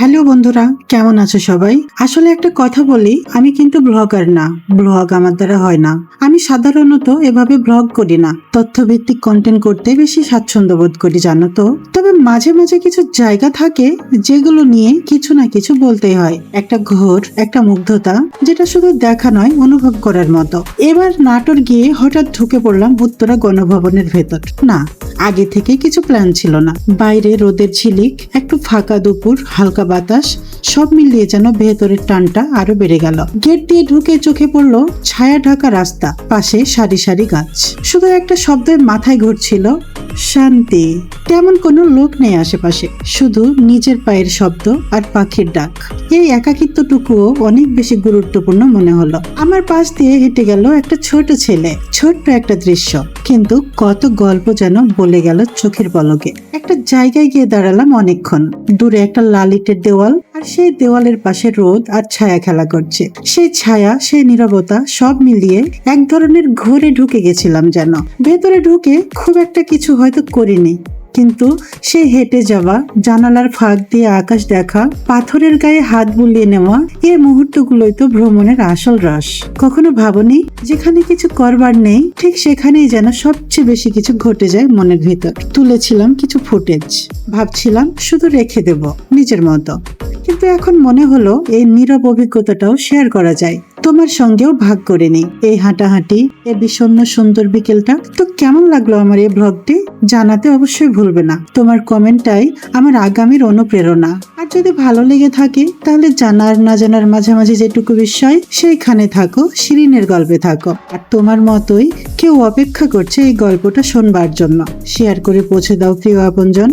Hello বন্ধুরা, কেমন আছো সবাই? আসলে একটা কথা বলি, আমি কিন্তু ব্লগার না, ব্লগ আমার দ্বারা হয় না। আমি সাধারণত এভাবে ব্লগ করি না, তথ্যভিত্তিক কন্টেন্ট করতে বেশি স্বাচ্ছন্দ্য বোধ করি, জানো তো? তবে মাঝে মাঝে কিছু জায়গা থাকে যেগুলো নিয়ে কিছু না কিছু বলতেই হয়। একটা ঘোর, একটা মুগ্ধতা, যেটা শুধু দেখা নয়, অনুভব করার মতো। এবার নাটোর গিয়ে হঠাৎ ঢুকে পড়লাম উত্তরা গণভবনের ভেতর। না, আগে থেকে কিছু প্ল্যান ছিল না। বাইরে রোদের ঝিলিক, একটু ফাঁকা দুপুর, হালকা বাতাস, সব মিলিয়ে যেন ভেতরের টানটা আরও বেড়ে গেল। গেট দিয়ে ঢুকে চোখে পড়ল ছায়া ঢাকা রাস্তা, পাশে সারি সারি গাছ। শুধু একটা শব্দের মাথায় ঘুরছিল শান্তি। তেমন কোনো লোক নেই আশেপাশে। শুধু নিজের পায়ের শব্দ আর পাখির ডাক। এই একাকিত্বটুকুও অনেক বেশি গুরুত্বপূর্ণ মনে হলো। আমার পাশ দিয়ে হেঁটে গেল একটা ছোট ছেলে, ছোট্ট একটা দৃশ্য। কিন্তু কত গল্প যেন বলে গেল চোখের পলকে। একটা জায়গায় গিয়ে দাঁড়ালাম অনেকক্ষণ। দূরে একটা লালিটের দেওয়াল, আর সেই দেওয়ালের পাশে রোদ আর ছায়া খেলা করছে। সেই ছায়া, সেই নীরবতা সব মিলিয়ে এক ধরনের ঘোরে ঢুকে গেছিলাম যেন। ভেতরে ঢুকে খুব একটা কিছু হয়তো করিনি। কিন্তু সে হেঁটে যাওয়া, জানালার ফাঁক দিয়ে আকাশ দেখা, পাথরের গায়ে হাত বুলিয়ে নেওয়া এই মুহূর্তগুলোই তো ভ্রমণের আসল রস। কখনো ভাবনি, যেখানে কিছু করবার নেই, ঠিক সেখানেই যেন সবচেয়ে বেশি কিছু ঘটে যায় মনের ভিতর। তুলেছিলাম কিছু ফুটেজ। ভাবছিলাম শুধু রেখে দেব নিজের মতো। কিন্তু এখন মনে হলো এই নীরব অভিজ্ঞতাটাও শেয়ার করা যায়। তোমার সঙ্গেও ভাগ করে নিই। এই হাঁটাহাঁটি, এই বিষণ্ণ সুন্দর বিকেলটা, তো কেমন লাগল আমার এই ব্লগটি? জানাতে অবশ্যই ভুলবে না। তোমার কমেন্টটাই আমার আগামীর অনুপ্রেরণা। আর যদি ভালো লেগে থাকে, তাহলে জানার না জানার মাঝামাঝি যেটুকু বিষয়, সেইখানে থাকো, শিরিনের গল্পে থাকো। আর তোমার মতোই কেউ অপেক্ষা করছে এই গল্পটা শোনবার জন্য। শেয়ার করে পৌঁছে দাও প্রিয় আপনজন।